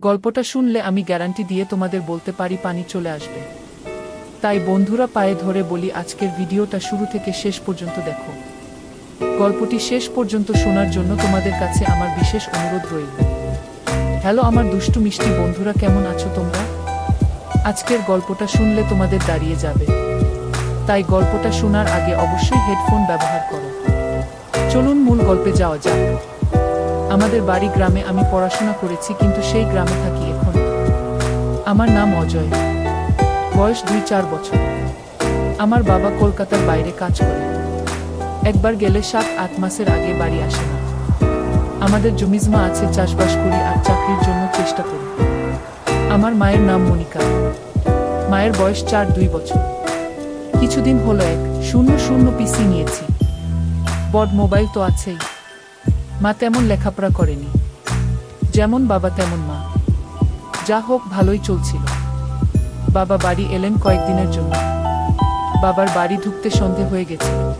গল্পটা শুনলে আমি গ্যারান্টি দিয়ে তোমাদের বলতে পারি পানি চলে আসবে। তাই বন্ধুরা পায়ে ধরে বলি আজকের ভিডিওটা শুরু থেকে শেষ পর্যন্ত দেখো। গল্পটি শেষ পর্যন্ত শোনার জন্য তোমাদের কাছে আমার বিশেষ অনুরোধ রইল। হ্যালো আমার দুষ্টু মিষ্টি বন্ধুরা, কেমন আছো তোমরা? আজকের গল্পটা শুনলে তোমাদের দাঁড়িয়ে যাবে। তাই গল্পটা শোনার আগে অবশ্যই হেডফোন ব্যবহার করো। চলুন মূল গল্পে যাওয়া যাক। আমাদের বাড়ি গ্রামে আমি পড়াশোনা করেছি, কিন্তু সেই গ্রামে থাকি এখন। আমার নাম অজয়। বয়স দুই চার বছর। আমার বাবা কলকাতার বাইরে কাজ করে। একবার গেলে সাত, আট মাসের আগে বাড়ি আসে না। আমাদের জমিজমা আছে, চাষবাস করি আর চাকরির জন্য চেষ্টা করি। আমার মায়ের নাম মনিকা। মায়ের বয়স চার, দুই বছর। কিছুদিন হলো এক, শূন্য শূন্য পিসি নিয়েছি। বড মোবাইল তো আছেই। মা তেমন লেখাপড়া করেনি। যেমন বাবা তেমন মা। যা হোক, ভালোই চলছিল। বাবা বাড়ি এলেন কয়েকদিনের জন্য। বাবার বাড়ি ঢুকতে সন্ধে হয়ে গেছে।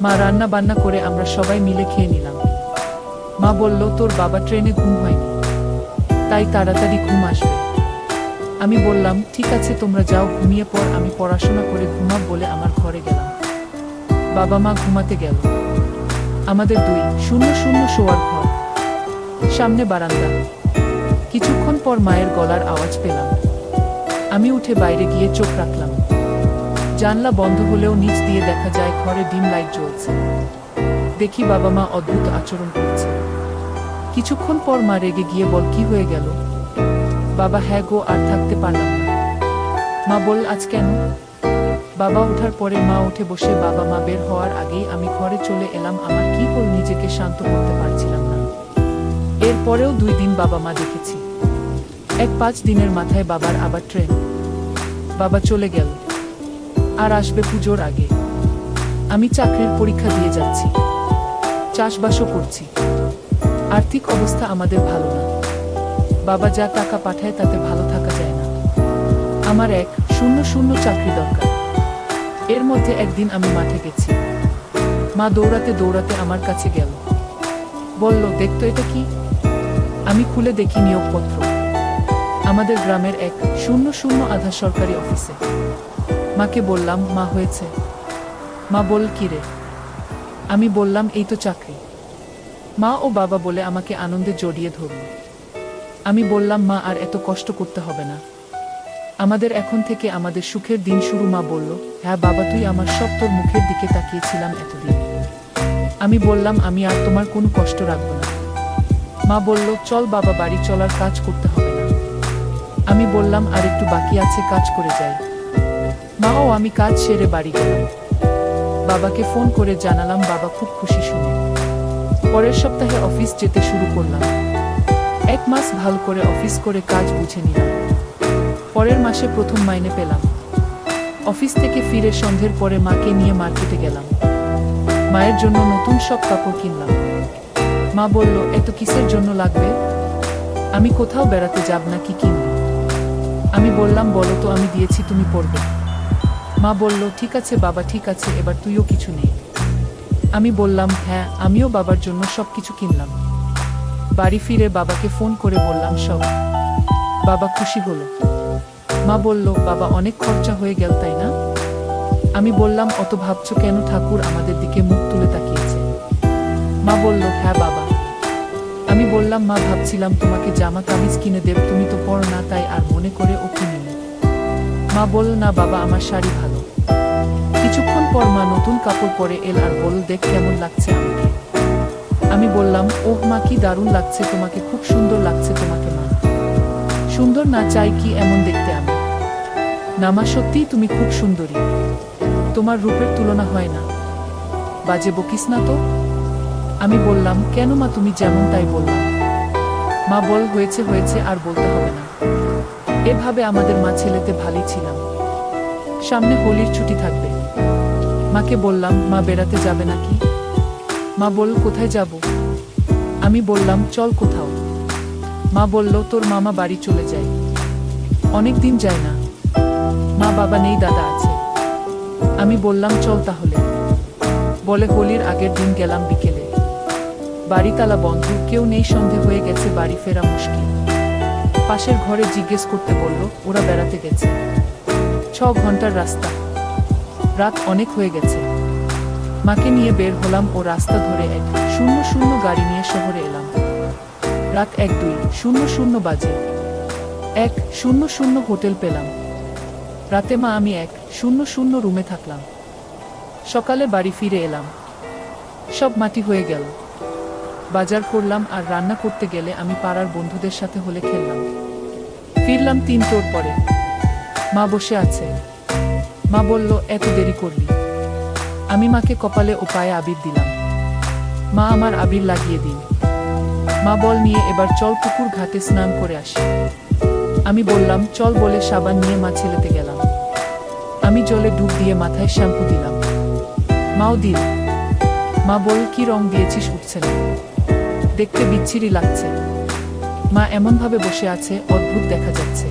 মা রান্না বান্না করে আমরা সবাই মিলে খেয়ে নিলাম। মা বলল, তোর বাবা ট্রেনে ঘুম হয়নি। তাই তাড়াতাড়ি ঘুম আসবে। আমি বললাম, ঠিক আছে, তোমরা যাও, ঘুমিয়ে পর আমি পড়াশোনা করে ঘুমাব বলে আমার ঘরে গেলাম। বাবা মা ঘুমাতে গেল। আমাদের দুই শূন্য শূন্য শোয়ার ঘর। সামনে বারান্দা। কিছুক্ষণ পর মায়ের গলার আওয়াজ পেলাম। আমি উঠে বাইরে গিয়ে চোখ রাখলাম। জানলা বন্ধ হলেও নিচ দিয়ে দেখা যায় ঘরে ডিম লাইট জ্বলছে। দেখি বাবা মা অদ্ভুত আচরণ করছে। কিছুক্ষণ পর মা রেগে গিয়ে বল, কি হয়ে গেল? বাবা হ্যাঁ গো, আর থাকতে পারলাম না। মা বল, আজ কেন? বাবা ওঠার পরে মা উঠে বসে, বাবা মা, বের হওয়ার আগেই আমি ঘরে চলে এলাম। আমার কি করে নিজেকে শান্ত করতে পারছিলাম না? এরপরেও দুই দিন বাবা মা দেখেছি। এক পাঁচ দিনের মাথায় বাবার আবার ট্রেন। বাবা চলে গেল। আর আসবে পুজোর আগে। আমি চাকরির পরীক্ষা দিয়ে যাচ্ছি। চাষবাসও করছি। আর্থিক অবস্থা আমাদের ভালো না। বাবা যা টাকা পাঠায় তাতে ভালো থাকা যায় না। আমার এক শূন্য শূন্য চাকরি দরকার। এর মধ্যে একদিন আমি মাঠে গেছি। মা দৌড়াতে দৌড়াতে আমার কাছে গেল। বলল দেখতো এটা কি? আমি খুলে দেখি নিয়োগপত্র। আমাদের গ্রামের এক শূন্য শূন্য আধা সরকারি অফিসে। মাকে বললাম, মা, হয়েছে। মা বল কি রে? আমি বললাম, এই তো চাকরি। মা ও বাবা বলে আমাকে আনন্দে জড়িয়ে ধরল। আমি বললাম, মা, আর এত কষ্ট করতে হবে না। আমাদের এখন থেকে আমাদের সুখের দিন শুরু, মা বলল। হ্যাঁ বাবা, তুই আমার সব তোর মুখের দিকে তাকিয়েছিলাম এতদিন। আমি বললাম, আমি আর তোমার কোনো কষ্ট রাখব না। মা বলল, চল বাবা, বাড়ি চলার কাজ করতে হবে না। আমি বললাম, আর একটু বাকি আছে, কাজ করে যাই। মা ও আমি কাজ সেরে বাড়ি গেলাম। বাবাকে ফোন করে জানালাম, বাবা খুব খুশি শুনে। পরের সপ্তাহে অফিস যেতে শুরু করলাম। এক মাস ভালো করে অফিস করে কাজ বুঝে নিলাম। পরের মাসে প্রথম মাইনে পেলাম। অফিস থেকে ফিরে সন্ধ্যের পরে মাকে নিয়ে মার্কেটে গেলাম। মায়ের জন্য নতুন সব কাপড় কিনলাম। মা বলল, এত কিসের জন্য লাগবে? আমি কোথাও বেড়াতে যাব না কি কিনব? আমি বললাম, বলো তো, আমি দিয়েছি, তুমি পড়বে মা বলল, ঠিক আছে বাবা, ঠিক আছে, এবার তুইও কিছু নেই আমি বললাম হ্যাঁ আমিও বাবার জন্য সব কিছু কিনলাম। বাড়ি ফিরে বাবাকে ফোন করে বললাম, সব। বাবা খুশি হলো। মা বলল, বাবা, অনেক খরচা হয়ে গেল, তাই না? আমি বললাম, অত ভাবছ কেন? ঠাকুর আমাদের দিকে মুখ তুলে তাকিয়েছে। মা বলল হ্যাঁ বাবা। আমি বললাম, মা, ভাবছিলাম তোমাকে জামা কামিজ কিনে দেব, তুমি তো পড়ো না, তাই আর মনে করে ও কিনিনি। মা বলল, না, বাবা, আমার শাড়ি ভালো। কিছুক্ষণ পর মা নতুন কাপড় পরে এল আর বলল, দেখ কেমন লাগছে আমাকে। আমি বললাম, ওহ মা, কি দারুণ লাগছে, তোমাকে খুব সুন্দর লাগছে, তোমাকে সুন্দর না চাই কি এমন দেখতে আমি? না মা সত্যিই তুমি খুব সুন্দরী। তোমার রূপের তুলনা হয় না। বাজে বকিস না তো? আমি বললাম, কেন মা তুমি যেমন তাই বললাম মা বল, হয়েছে হয়েছে, আর বলতে হবে না। এভাবে আমাদের মা ছেলেতে ভালোই ছিলাম। সামনে হোলির ছুটি থাকবে। মাকে বললাম, মা বেড়াতে যাবে নাকি? মা বল, কোথায় যাব? আমি বললাম, চল কোথাও। মা বলল, তোর মামা বাড়ি চলে যায়। অনেক দিন যায় না। মা বাবা নেই, দাদা আছে। আমি বললাম, চল তাহলে। বলে হোলির আগের দিন গেলাম বিকেলে। বাড়ি তালা বন্ধ, কেউ নেই, সন্ধে হয়ে গেছে, বাড়ি ফেরা মুশকিল। পাশের ঘরে জিজ্ঞেস করতে বলল, ওরা বেড়াতে গেছে? ছ ঘণ্টার রাস্তা। রাত অনেক হয়ে গেছে। মাকে নিয়ে বের হলাম ও রাস্তা ধরে এক শূন্য শূন্য গাড়ি নিয়ে শহরে এলাম। রাত এক দুই, শূন্য শূন্য বাজে। এক শূন্য শূন্য হোটেল পেলাম। রাতে মা আমি এক শূন্য শূন্য রুমে থাকলাম। সকালে বাড়ি ফিরে এলাম। সব মাটি হয়ে গেল। বাজার করলাম আর রান্না করতে গেলে আমি পাড়ার বন্ধুদের সাথে হলে খেললাম। ফিরলাম তিন তিনটোর পরে। মা বসে আছে। মা বলল, এত দেরি করলি। আমি মাকে কপালে ও পায়ে আবির দিলাম। মা আমার আবির লাগিয়ে দিন। মা বল নিয়ে এবার চল পুকুর ঘাটে স্নান করে আসি। আমি বললাম, চল বলে সাবান নিয়ে মা ছেলেতে গেলাম। আমি জলে ডুব দিয়ে মাথায় শ্যাম্পু দিলাম। মাও দিল। মা বল, কি রং দিয়েছিস উঠছে না? দেখতে বিচ্ছিরি লাগছে। মা এমনভাবে বসে আছে, অদ্ভুত দেখা যাচ্ছে।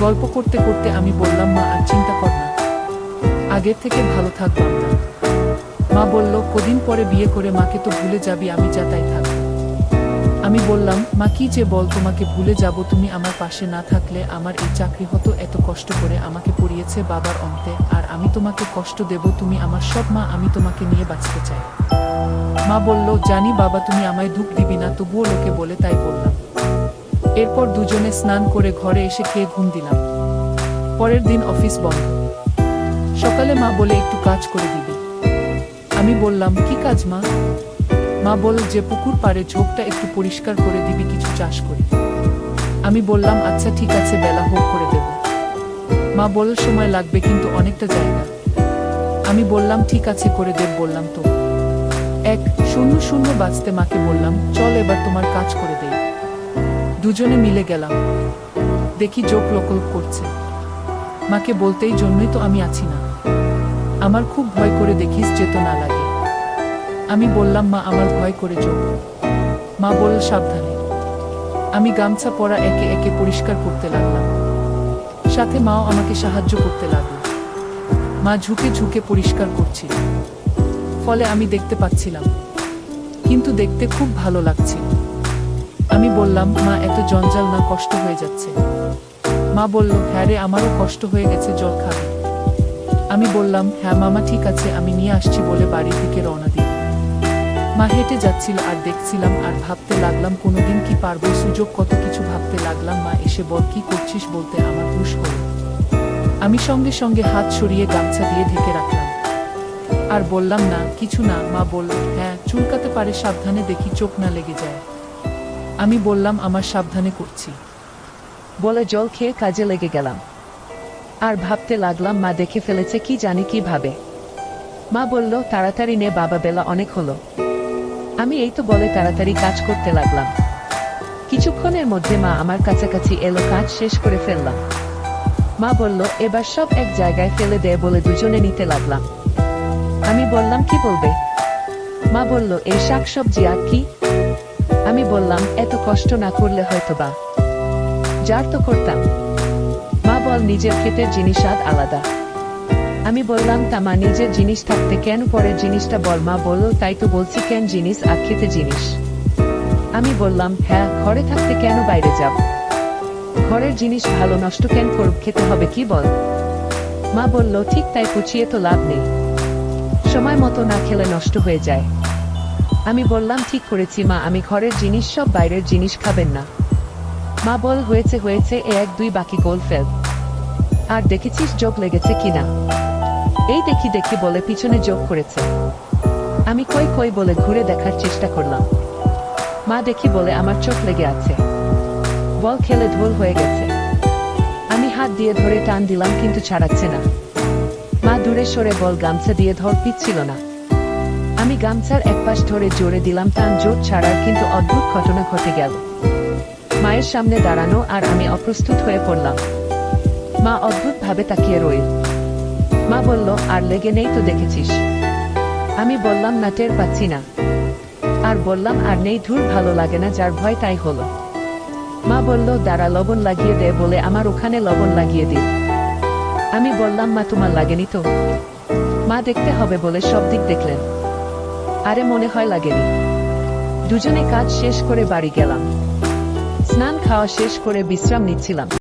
গল্প করতে করতে আমি বললাম, মা, আর চিন্তা কর না। আগের থেকে ভালো থাকবাম না। মা বলল, কদিন পরে বিয়ে করে মাকে তো ভুলে যাবি, আমি যা তাই থাকব আমি বললাম, মা, কি যে বল, তোমাকে ভুলে যাব, তুমি আমার পাশে না থাকলে আমার এই চাকরি হতো এত কষ্ট করে আমাকে পড়িয়েছে বাবার অন্তে, আর আমি তোমাকে কষ্ট দেব, তুমি আমার সব মা, আমি তোমাকে নিয়ে বাঁচতে চাই। মা বলল, জানি বাবা, তুমি আমায় দুঃখ দিবি না, তবুও লোকে বলে তাই বললাম। এরপর দুজনে স্নান করে ঘরে এসে খেয়ে ঘুম দিলাম। পরের দিন অফিস বন্ধ। সকালে মা বলে, একটু কাজ করে দিবি। আমি বললাম, কি কাজ মা? মা বলল যে পুকুর পাড়ে ঝোপটা একটু পরিষ্কার করে দিবি, কিছু চাষ করি। আমি বললাম আচ্ছা ঠিক আছে, বেলা হোক, করে দেব। মা বল সময় লাগবে, কিন্তু অনেকটা জায়গা। আমি বললাম, ঠিক আছে, করে দেব, বললাম তো। এক শূন্য শূন্য বাঁচতে মাকে বললাম, চল এবার তোমার কাজ করে দেই। দুজনে মিলে গেলাম। দেখি যোগ লোকল করছে। মাকে বলতেই, জন্যই তো আমি আছি না। আমার খুব ভয় করে দেখিস, যেত না লাগে। আমি বললাম, মা, আমার ভয় করে যোগ মা বলল, সাবধানে। আমি গামছা পরা একে একে পরিষ্কার করতে লাগলাম। সাথে মাও আমাকে সাহায্য করতে লাগল। মা ঝুঁকে ঝুঁকে পরিষ্কার করছিল। ফলে আমি দেখতে পাচ্ছিলাম, কিন্তু দেখতে খুব ভালো লাগছিল আমি বললাম, মা, এত জঞ্জাল না, কষ্ট হয়ে যাচ্ছে। মা বলল হ্যাঁ রে, আমারও কষ্ট হয়ে গেছে, জল খাবি। আমি বললাম হ্যাঁ মামা, ঠিক আছে, আমি নিয়ে আসছি বলে বাড়ির দিকে রওনা দিই মা হেঁটে যাচ্ছিল আর দেখছিলাম আর ভাবতে লাগলাম কোনোদিন কি পারব, সুযোগ কত কিছু ভাবতে লাগলাম। মা এসে, বল, কি করছিস? বলতে আমার হুশ হলো। আমি সঙ্গে সঙ্গে হাত সরিয়ে গামছা দিয়ে ঢেকে রাখলাম। আর বললাম, না, কিছু না। মা বলল হ্যাঁ চুলকাতে পারে, সাবধানে দেখি চোখ না লেগে যায়। আমি বললাম, আমার সাবধানে করছি। বলে জল খেয়ে কাজে লেগে গেলাম। আর ভাবতে লাগলাম, মা দেখে ফেলেছে, কি জানি কি ভাবে? মা বলল, তাড়াতাড়ি নে, বাবা বেলা অনেক হলো। আমি এই তো বলে তাড়াতাড়ি কাজ করতে লাগলাম। কিছুক্ষণের মধ্যে মা আমার কাছাকাছি এলো, কাজ শেষ করে ফেললাম। মা বলল, এবার সব এক জায়গায় ফেলে দে বলে দুজনে নিতে লাগলাম। আমি বললাম, কি বলবে? মা বলল, এই শাক সবজি আর কি? আমি বললাম, এত কষ্ট না করলে হয়তো বা যার তো করতাম মা বল, নিজের ক্ষেতের জিনিস আলাদা। আমি বললাম, তা মা, নিজের জিনিস থাকতে কেন পরের জিনিসটা বল মা বলল তাই তো বলছি, কেন জিনিস আর খেতে জিনিস? আমি বললাম হ্যাঁ ঘরে থাকতে কেন বাইরে যাব? ঘরের জিনিস ভালো নষ্ট কেন করব খেতে হবে কি বল? মা বলল, ঠিক তাই পুচিয়ে তো লাভ নেই। সময় মতো না খেলে নষ্ট হয়ে যায়। আমি বললাম, ঠিক করেছি মা, আমি ঘরের জিনিস সব বাইরের জিনিস খাবেন না। মা বল, হয়েছে হয়েছে, এ এক দুই বাকি গোল ফেল। আর দেখেছিস যোগ লেগেছে কিনা? এই দেখি দেখি বলে পিছনে যোগ করেছে। আমি কই কই বলে ঘুরে দেখার চেষ্টা করলাম। মা দেখি বলে আমার চোখ লেগে আছে। বল খেলে ঢোল হয়ে গেছে। আমি হাত দিয়ে ধরে টান দিলাম কিন্তু ছাড়াচ্ছে না। মা দূরে সরে বল গামছা দিয়ে ধর পিচ্ছিল না। আমি গামছার এক পাশ ধরে জোরে দিলাম টান জোর ছাড়ার কিন্তু অদ্ভুত ঘটনা ঘটে গেল। মায়ের সামনে দাঁড়ানো আর আমি অপ্রস্তুত হয়ে পড়লাম। মা অদ্ভুত ভাবে তাকিয়ে রইল। মা বলল, আর লেগে নেই তো দেখেছিস? আমি বললাম, না, টের পাচ্ছি না। আর বললাম, আর নেই, ধুর, ভালো লাগে না, যার ভয় তাই হলো। মা বলল, দাঁড়া, লবণ লাগিয়ে দে, বলে আমার ওখানে লবণ লাগিয়ে দিল আমি বললাম, মা, তোমার লাগেনি তো? মা, দেখতে হবে, বলে সব দিক দেখলেন। আরে, মনে হয় লাগেনি। দুজনে কাজ শেষ করে বাড়ি গেলাম। স্নান খাওয়া শেষ করে বিশ্রাম নিচ্ছিলাম।